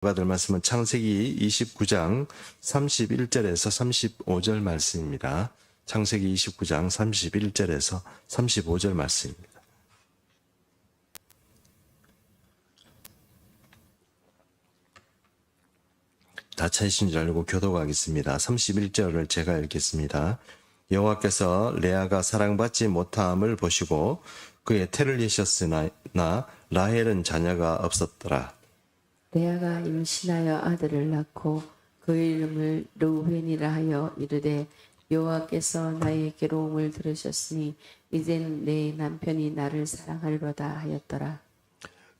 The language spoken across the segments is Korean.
받을 말씀은 창세기 29장 31절에서 35절 말씀입니다. 창세기 29장 31절에서 35절 말씀입니다. 다 찾으신 줄 알고 교도가겠습니다. 31절을 제가 읽겠습니다. 여호와께서 레아가 사랑받지 못함을 보시고 그의 태를 예셨으나 라헬은 자녀가 없었더라. 레아가 임신하여 아들을 낳고 그 이름을 르우벤이라 하여 이르되 여호와께서 나의 괴로움을 들으셨으니 이젠 내 남편이 나를 사랑하리로다 하였더라.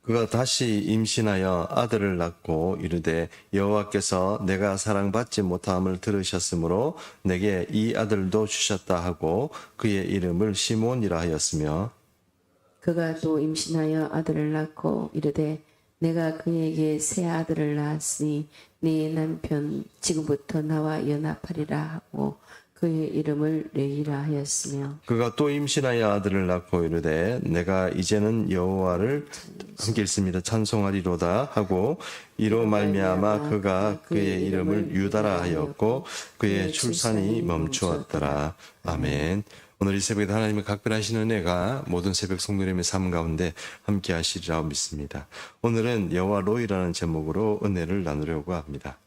그가 다시 임신하여 아들을 낳고 이르되 여호와께서 내가 사랑받지 못함을 들으셨으므로 내게 이 아들도 주셨다 하고 그의 이름을 시몬이라 하였으며 그가 또 임신하여 아들을 낳고 이르되 내가 그에게 새 아들을 낳았으니 네 남편 지금부터 나와 연합하리라 하고 그의 이름을 레이라 하였으며 그가 또 임신하여 아들을 낳고 이르되 내가 이제는 여호와를 함께 읽습니다. 찬송하리로다 하고 이로 말미암아 그가 그의 이름을 유다라 하였고 그의 출산이 멈추었더라. 아멘 오늘 이 새벽에 하나님의 각별하신 은혜가 모든 새벽 성도님의 삶 가운데 함께 하시리라 믿습니다 오늘은 여호와 로이라는 제목으로 은혜를 나누려고 합니다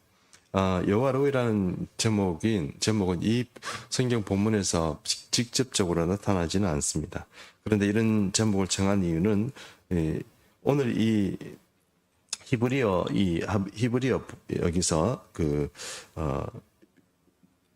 아, 여호와로이라는 제목인 제목은 이 성경 본문에서 직- 직접적으로 나타나지는 않습니다. 그런데 이런 제목을 정한 이유는 이, 오늘 이 히브리어 이 하- 히브리어 여기서 그 어,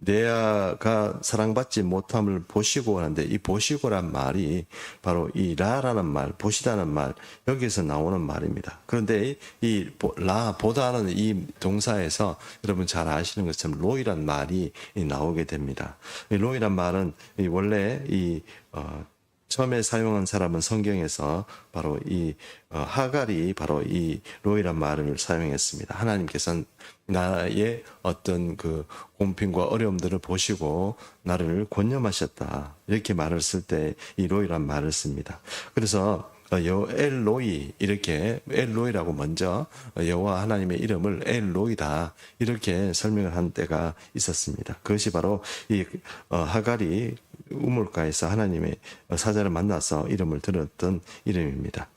레아가 사랑받지 못함을 보시고 하는데 이 보시고란 말이 바로 이 라라는 말, 보시다는 말 여기서 나오는 말입니다. 그런데 이 보- 라 보다는 이 동사에서 여러분 잘 아시는 것처럼 로이란 말이 이 나오게 됩니다. 이 로이란 말은 이 원래 이 어, 처음에 사용한 사람은 성경에서 바로 이 어, 하갈이 바로 이 로이란 말을 사용했습니다. 하나님께서는 나의 어떤 그 공평과 어려움들을 보시고 나를 권념하셨다. 이렇게 말을 쓸 때 이 로이란 말을 씁니다. 그래서 엘로이 이렇게 엘로이라고 먼저 여호와 하나님의 이름을 엘로이다 이렇게 설명을 한 때가 있었습니다. 그것이 바로 이 어, 하갈이 우물가에서 하나님의 사자를 만나서 이름을 들었던 이름입니다.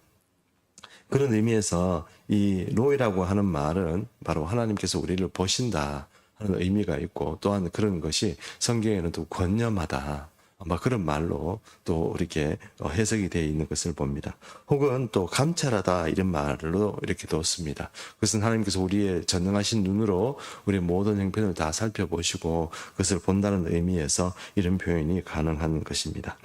그런 의미에서 이 로이라고 하는 말은 바로 하나님께서 우리를 보신다 하는 의미가 있고 또한 그런 것이 성경에는 또 권념하다. 아마 그런 말로 또 이렇게 해석이 되어 있는 것을 봅니다. 혹은 또 감찰하다 이런 말로 이렇게 뒀습니다. 그것은 하나님께서 우리의 전능하신 눈으로 우리의 모든 형편을 다 살펴보시고 그것을 본다는 의미에서 이런 표현이 가능한 것입니다.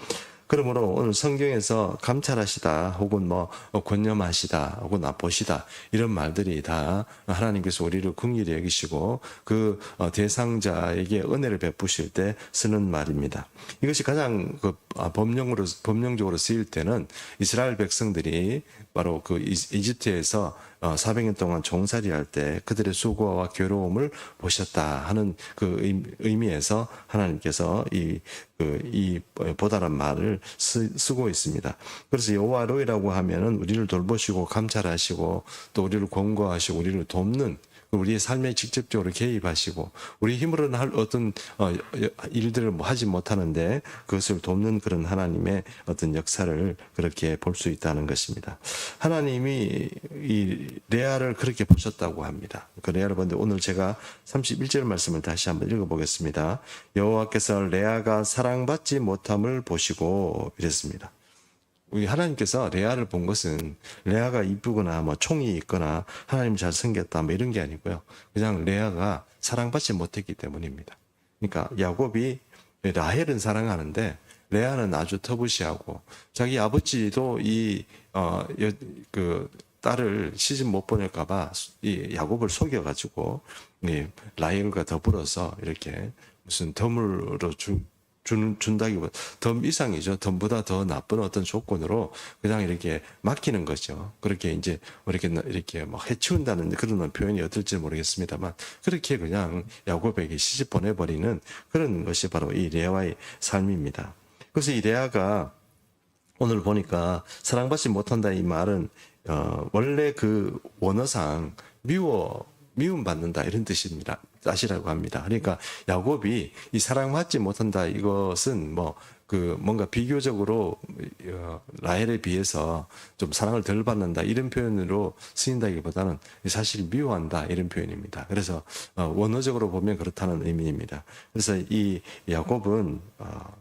그러므로 오늘 성경에서 감찰하시다 혹은 뭐 권념하시다 혹은 나보시다 이런 말들이 다 하나님께서 우리를 긍휼히 여기시고 그 어, 대상자에게 은혜를 베푸실 때 쓰는 말입니다. 이것이 가장 그 아, 법령으로 법령적으로 쓰일 때는 이스라엘 백성들이 바로 그 이- 이집트에서 어, 400년 동안 종살이 할 때 그들의 수고와 괴로움을 보셨다 하는 그 의- 의미에서 하나님께서 이, 그, 이 보다란 말을 쓰, 쓰고 있습니다. 그래서 여호와로이라고 하면은 우리를 돌보시고 감찰하시고 또 우리를 권고하시고 우리를 돕는 우리의 삶에 직접적으로 개입하시고 우리 힘으로는 할 어떤 어, 일들을 뭐 하지 못하는데 그것을 돕는 그런 하나님의 어떤 역사를 그렇게 볼 수 있다는 것입니다. 하나님이 이 레아를 그렇게 보셨다고 합니다. 그 레아를 보는데 오늘 제가 31절 말씀을 다시 한번 읽어보겠습니다. 여호와께서 레아가 사랑받지 못함을 보시고 이랬습니다. 우리 하나님께서 레아를 본 것은 레아가 이쁘거나 뭐 총이 있거나 하나님 잘 생겼다 뭐 이런 게 아니고요. 그냥 레아가 사랑받지 못했기 때문입니다. 그러니까 야곱이 라헬은 사랑하는데 레아는 아주 터부시하고 자기 아버지도 이어그 딸을 시집 못 보낼까봐 이 야곱을 속여가지고 이 라헬과 더불어서 이렇게 무슨 덤으로 주, 준, 준다기보다 덤 이상이죠. 덤보다 더 나쁜 어떤 조건으로 그냥 이렇게 맡기는 거죠. 그렇게 이제 이렇게 이렇게 막 해치운다는 그런 표현이 어떨지 모르겠습니다만 그렇게 그냥 야곱에게 시집 보내버리는 그런 것이 바로 이 레아의 삶입니다. 그래서 이 레아가 오늘 보니까 사랑받지 못한다 이 말은 어, 원래 그 원어상 미워 미움 받는다 이런 뜻입니다. 뜻이라고 합니다. 그러니까 야곱이 이 사랑받지 못한다 이것은 뭐 그 뭔가 비교적으로 어, 라헬에 비해서 좀 사랑을 덜 받는다 이런 표현으로 쓰인다기보다는 사실 미워한다 이런 표현입니다. 그래서 어, 원어적으로 보면 그렇다는 의미입니다. 그래서 이 야곱은 어,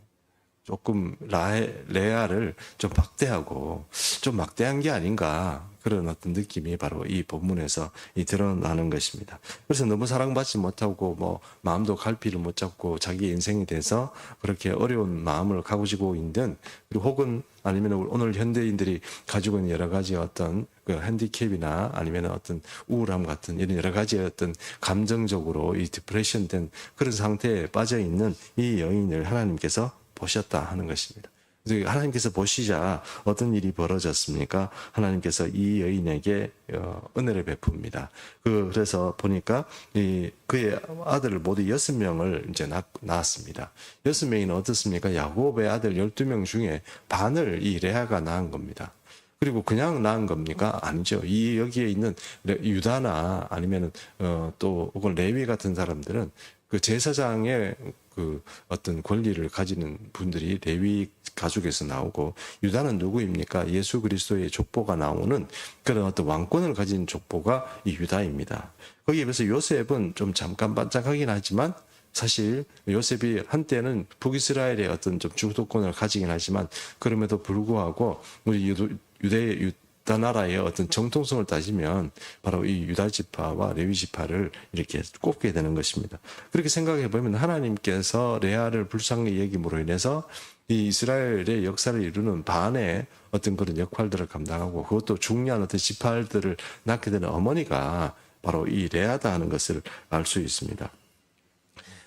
조금 라해, 레아를 좀 막대하고 좀 막대한 게 아닌가 그런 어떤 느낌이 바로 이 본문에서 이 드러나는 것입니다. 그래서 너무 사랑받지 못하고 뭐 마음도 갈피를 못 잡고 자기 인생에 대해서 그렇게 어려운 마음을 가지고 있는 그리고 혹은 아니면 오늘 현대인들이 가지고 있는 여러 가지 어떤 그 핸디캡이나 아니면 어떤 우울함 같은 이런 여러 가지 어떤 감정적으로 이 디프레션 된 그런 상태에 빠져 있는 이 여인을 하나님께서 보셨다 하는 것입니다. 하나님께서 보시자 어떤 일이 벌어졌습니까? 하나님께서 이 여인에게 어, 은혜를 베풉니다. 그 그래서 보니까 이 그의 아들을 모두 여섯 명을 이제 낳, 낳았습니다. 여섯 명이는 어떻습니까? 야곱의 아들 열두 명 중에 반을 이 레아가 낳은 겁니다. 그리고 그냥 낳은 겁니까? 아니죠. 이 여기에 있는 레- 유다나 아니면은 어또 혹은 레위 같은 사람들은 그 제사장의 그 어떤 권리를 가지는 분들이 레위 가족에서 나오고 유다는 누구입니까? 예수 그리스도의 족보가 나오는 그런 어떤 왕권을 가진 족보가 이 유다입니다. 거기에 비해서 요셉은 좀 잠깐 반짝하긴 하지만 사실 요셉이 한때는 북이스라엘의 어떤 좀 주도권을 가지긴 하지만 그럼에도 불구하고 우리 유대 나라의 어떤 정통성을 따지면 바로 이 유다 지파와 레위 지파를 이렇게 꼽게 되는 것입니다. 그렇게 생각해 보면 하나님께서 레아를 불쌍히 여김으로 인해서 이 이스라엘의 역사를 이루는 반의 어떤 그런 역할들을 감당하고 그것도 중요한 어떤 지파들을 낳게 되는 어머니가 바로 이 레아다 하는 것을 알 수 있습니다.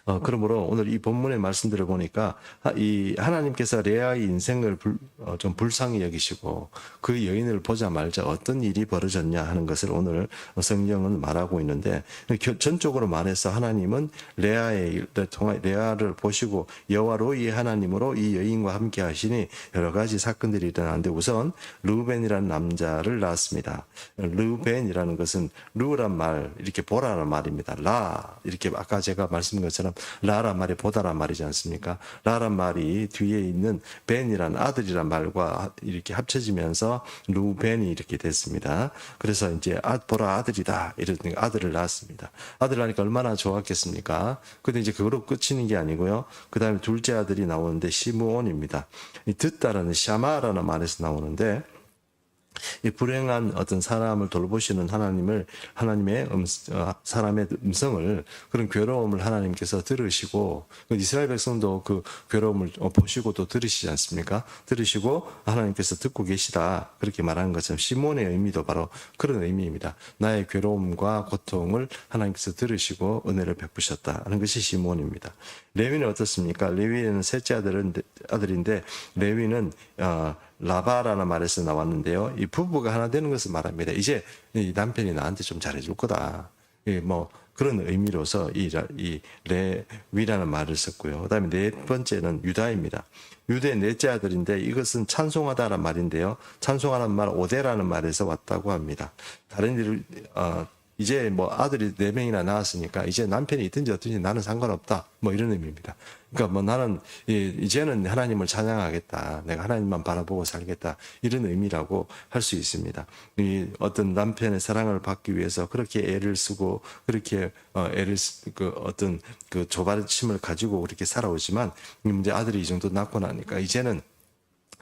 어, 그러므로 오늘 이 본문의 말씀들을 보니까 하- 이 하나님께서 레아의 인생을 불, 어, 좀 불쌍히 여기시고 그 여인을 보자 말자 어떤 일이 벌어졌냐 하는 것을 오늘 성경은 말하고 있는데 겨- 전적으로 말해서 하나님은 레아의 통해 레아를 보시고 여호와로의 하나님으로 이 여인과 함께 하시니 여러 가지 사건들이 일어나는데 우선 루벤이라는 남자를 낳았습니다. 루벤이라는 것은 루란 말 이렇게 보라는 말입니다. 라 이렇게 아까 제가 말씀드린 것처럼 라란 말이 보다란 말이지 않습니까? 라란 말이 뒤에 있는 벤이란 아들이란 말과 이렇게 합쳐지면서 루벤이 이렇게 됐습니다. 그래서 이제 아, 보라 아들이다 이런 아들을 낳았습니다. 아들 낳으니까 얼마나 좋았겠습니까? 근데 이제 그거로 끝이는 게 아니고요. 그 다음에 둘째 아들이 나오는데 시므온입니다. 이 듣다라는 샤마라는 말에서 나오는데 이 불행한 어떤 사람을 돌보시는 하나님을 하나님의 음, 어, 사람의 음성을 그런 괴로움을 하나님께서 들으시고 그 이스라엘 백성도 그 괴로움을 어, 보시고 또 들으시지 않습니까? 들으시고 하나님께서 듣고 계시다 그렇게 말하는 것처럼 시몬의 의미도 바로 그런 의미입니다. 나의 괴로움과 고통을 하나님께서 들으시고 은혜를 베푸셨다 하는 것이 시몬입니다. 레위는 어떻습니까? 레위는 셋째 아들은 아들인데 레위는 어, 라바라는 말에서 나왔는데요. 이 부부가 하나 되는 것을 말합니다. 이제 이 남편이 나한테 좀 잘해줄 거다. 예, 뭐 그런 의미로서 이, 라- 이 레위라는 말을 썼고요. 그다음에 네 번째는 유다입니다. 유대 넷째 아들인데 이것은 찬송하다라는 말인데요. 찬송하는 말 오대라는 말에서 왔다고 합니다. 다른 일 어, 이제 뭐 아들이 네 명이나 낳았으니까 이제 남편이 있든지 어든지 나는 상관없다. 뭐 이런 의미입니다. 그러니까 뭐 나는 이- 이제는 하나님을 찬양하겠다. 내가 하나님만 바라보고 살겠다. 이런 의미라고 할 수 있습니다. 이 어떤 남편의 사랑을 받기 위해서 그렇게 애를 쓰고 그렇게 어, 애를 쓰- 그 어떤 그 조바심을 가지고 그렇게 살아오지만 이제 아들이 이 정도 낳고 나니까 이제는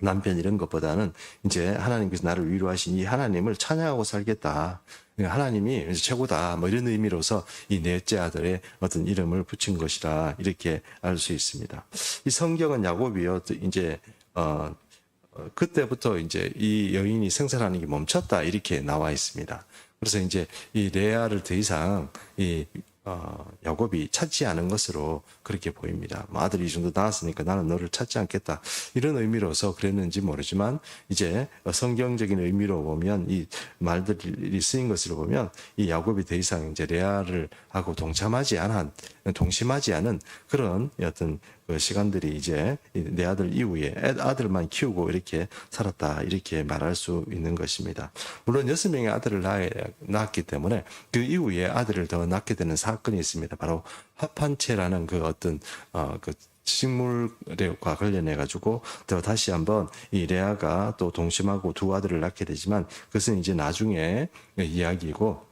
남편 이런 것보다는 이제 하나님께서 나를 위로하신 이 하나님을 찬양하고 살겠다. 하나님이 이제 최고다. 뭐 이런 의미로서 이 넷째 아들의 어떤 이름을 붙인 것이라 이렇게 알 수 있습니다. 이 성경은 야곱이요. 또 이제 어, 어, 그때부터 이제 이 여인이 생산하는 게 멈췄다 이렇게 나와 있습니다. 그래서 이제 이 레아를 더 이상 이 어, 야곱이 찾지 않은 것으로 그렇게 보입니다. 뭐 아들이 이 정도 낳았으니까 나는 너를 찾지 않겠다. 이런 의미로서 그랬는지 모르지만 이제 성경적인 의미로 보면 이 말들이 쓰인 것으로 보면 이 야곱이 더 이상 이제 레아를 하고 동참하지 않은 동심하지 않은 그런 어떤 그 시간들이 이제 이내 아들 이후에 애- 아들만 키우고 이렇게 살았다 이렇게 말할 수 있는 것입니다. 물론 여섯 명의 아들을 낳- 낳았기 때문에 그 이후에 아들을 더 낳게 되는 사건이 있습니다. 바로 합한체라는 그 어떤 어그 식물과 관련해 가지고 또 다시 한번 이 레아가 또 동심하고 두 아들을 낳게 되지만 그것은 이제 나중에 이야기고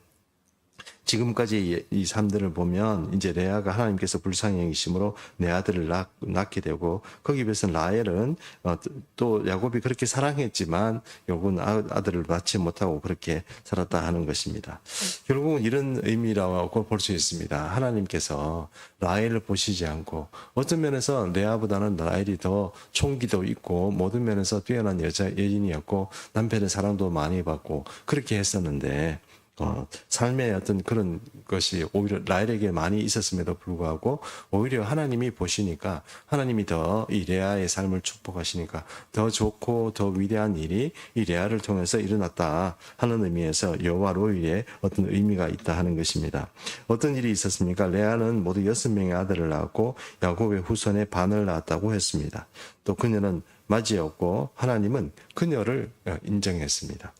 지금까지 이 삶들을 보면 이제 레아가 하나님께서 불쌍히 여기심으로 내 아들을 낳, 낳게 되고 거기 비해서 라헬은 어, 또 야곱이 그렇게 사랑했지만 결국은 아- 아들을 낳지 못하고 그렇게 살았다 하는 것입니다. 결국은 이런 의미라고 볼 수 있습니다. 하나님께서 라헬을 보시지 않고 어떤 면에서 레아보다는 라헬이 더 총기도 있고 모든 면에서 뛰어난 여자 여인이었고 남편의 사랑도 많이 받고 그렇게 했었는데 어, 삶의 어떤 그런 것이 오히려 라헬에게 많이 있었음에도 불구하고 오히려 하나님이 보시니까 하나님이 더 이 레아의 삶을 축복하시니까 더 좋고 더 위대한 일이 이 레아를 통해서 일어났다 하는 의미에서 여호와 로이의 어떤 의미가 있다 하는 것입니다. 어떤 일이 있었습니까? 레아는 모두 여섯 명의 아들을 낳았고 야곱의 후손의 반을 낳았다고 했습니다. 또 그녀는 맞이였고 하나님은 그녀를 어, 인정했습니다.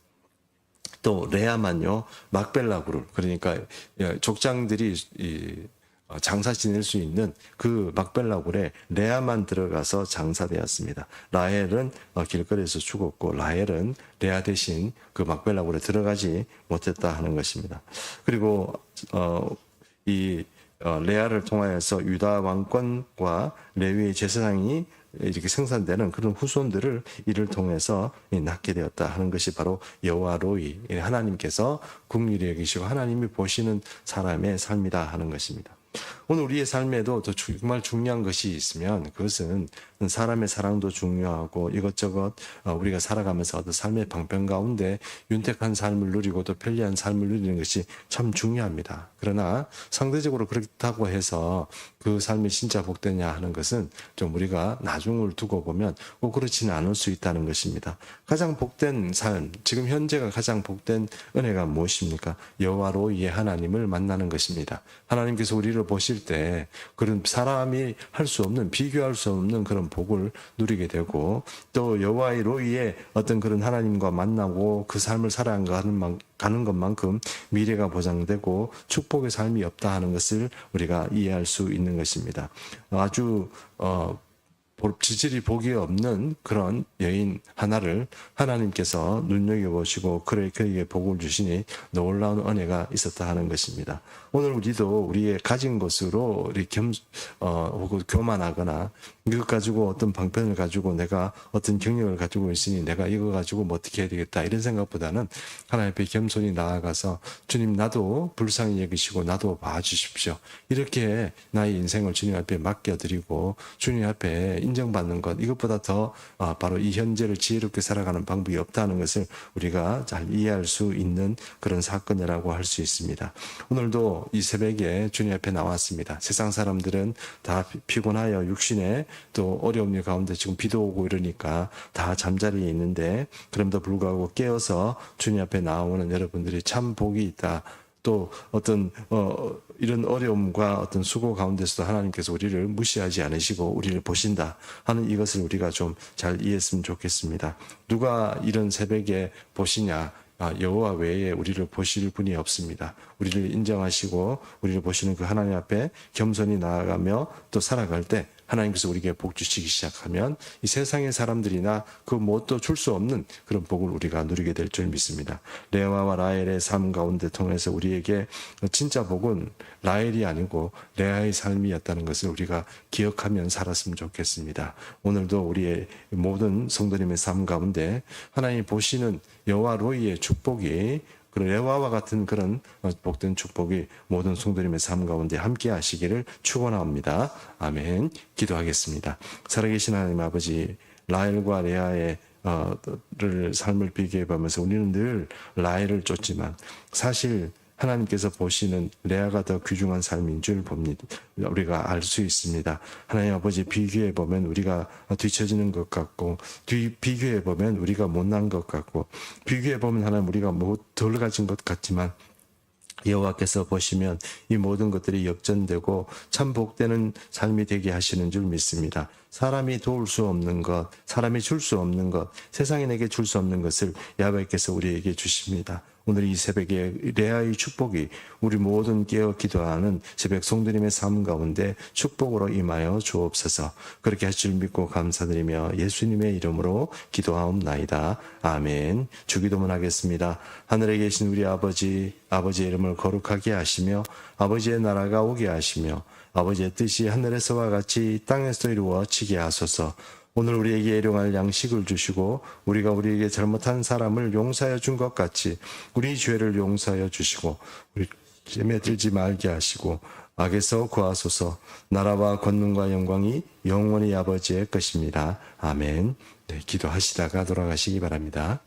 또 레아만요 막벨라구를 그러니까 예, 족장들이 이 어, 장사 지낼 수 있는 그 막벨라굴에 레아만 들어가서 장사되었습니다. 라헬은 어, 길거리에서 죽었고 라헬은 레아 대신 그 막벨라굴에 들어가지 못했다 하는 것입니다. 그리고 어이 어, 레아를 통하여서 유다 왕권과 레위의 제사장이 이렇게 생산되는 그런 후손들을 이를 통해서 이 낳게 되었다 하는 것이 바로 여호와로이 하나님께서 국리를 여기시고 하나님이 보시는 사람의 삶이다 하는 것입니다. 오늘 우리의 삶에도 정말 중요한 것이 있으면 그것은 사람의 사랑도 중요하고 이것저것 어, 우리가 살아가면서 어떤 삶의 방편 가운데 윤택한 삶을 누리고 또 편리한 삶을 누리는 것이 참 중요합니다. 그러나 상대적으로 그렇다고 해서 그 삶이 진짜 복되냐 하는 것은 좀 우리가 나중을 두고 보면 꼭 그렇지는 않을 수 있다는 것입니다. 가장 복된 삶, 지금 현재가 가장 복된 은혜가 무엇입니까? 여호와로 이해 하나님을 만나는 것입니다. 하나님께서 우리를 보실 때 그런 사람이 할 수 없는 비교할 수 없는 그런 복을 누리게 되고 또 여호와의 로이에 어떤 그런 하나님과 만나고 그 삶을 살아가는 것만큼 미래가 보장되고 축복의 삶이 없다 하는 것을 우리가 이해할 수 있는 것입니다. 아주 어 볼- 지질이 복이 없는 그런 여인 하나를 하나님께서 눈여겨보시고 그래 그에게 복을 주시니 놀라운 은혜가 있었다 하는 것입니다. 오늘 우리도 우리의 가진 것으로 겸, 어, 교만하거나 이것 가지고 어떤 방편을 가지고 내가 어떤 경력을 가지고 있으니 내가 이거 가지고 뭐 어떻게 해야 되겠다 이런 생각보다는 하나님 앞에 겸손히 나아가서 주님 나도 불쌍히 여기시고 나도 봐주십시오. 이렇게 나의 인생을 주님 앞에 맡겨드리고 주님 앞에 인정받는 것 이것보다 더 아, 바로 이 현재를 지혜롭게 살아가는 방법이 없다는 것을 우리가 잘 이해할 수 있는 그런 사건이라고 할 수 있습니다. 오늘도 이 새벽에 주님 앞에 나왔습니다. 세상 사람들은 다 피- 피곤하여 육신에 또 어려움 가운데 지금 비도 오고 이러니까 다 잠자리에 있는데 그럼에도 불구하고 깨어서 주님 앞에 나오는 여러분들이 참 복이 있다. 또 어떤 어 이런 어려움과 어떤 수고 가운데서도 하나님께서 우리를 무시하지 않으시고 우리를 보신다 하는 이것을 우리가 좀 잘 이해했으면 좋겠습니다. 누가 이런 새벽에 보시냐? 아, 여호와 외에 우리를 보실 분이 없습니다. 우리를 인정하시고 우리를 보시는 그 하나님 앞에 겸손히 나아가며 또 살아갈 때 하나님께서 우리에게 복 주시기 시작하면 이 세상의 사람들이나 그 무엇도 줄 수 없는 그런 복을 우리가 누리게 될 줄 믿습니다. 레아와 라헬의 삶 가운데 통해서 우리에게 진짜 복은 라헬이 아니고 레아의 삶이었다는 것을 우리가 기억하면 살았으면 좋겠습니다. 오늘도 우리의 모든 성도님의 삶 가운데 하나님 보시는 여호와 로이의 축복이 그 레와와 같은 그런 어, 복된 축복이 모든 성도님의 삶 가운데 함께 하시기를 축원합니다. 아멘. 기도하겠습니다. 살아계신 하나님 아버지 라헬과 레아의 어, 를 삶을 비교해 보면서 우리는 늘 라헬을 쫓지만 사실 하나님께서 보시는 레아가 더 귀중한 삶인 줄 봅니다. 우리가 알 수 있습니다. 하나님 아버지 비교해 보면 우리가 뒤처지는 것 같고 뒤 비교해 보면 우리가 못난 것 같고 비교해 보면 하나님 우리가 뭐덜 가진 것 같지만 여호와께서 보시면 이 모든 것들이 역전되고 참 복되는 삶이 되게 하시는 줄 믿습니다. 사람이 도울 수 없는 것, 사람이 줄 수 없는 것, 세상이 내게 줄 수 없는 것을 야훼께서 우리에게 주십니다. 오늘 이 새벽에 레아의 축복이 우리 모든 깨어 기도하는 새벽 성도님의 삶 가운데 축복으로 임하여 주옵소서. 그렇게 하실 줄 믿고 감사드리며 예수님의 이름으로 기도하옵나이다. 아멘. 주기도문 하겠습니다. 하늘에 계신 우리 아버지, 아버지의 이름을 거룩하게 하시며 아버지의 나라가 오게 하시며 아버지의 뜻이 하늘에서와 같이 땅에서 이루어지게 하소서. 오늘 우리에게 일용할 양식을 주시고 우리가 우리에게 잘못한 사람을 용서하여 준 것 같이 우리 죄를 용서하여 주시고 우리 죄에 들지 말게 하시고 악에서 구하소서 나라와 권능과 영광이 영원히 아버지의 것입니다. 아멘. 네, 기도하시다가 돌아가시기 바랍니다.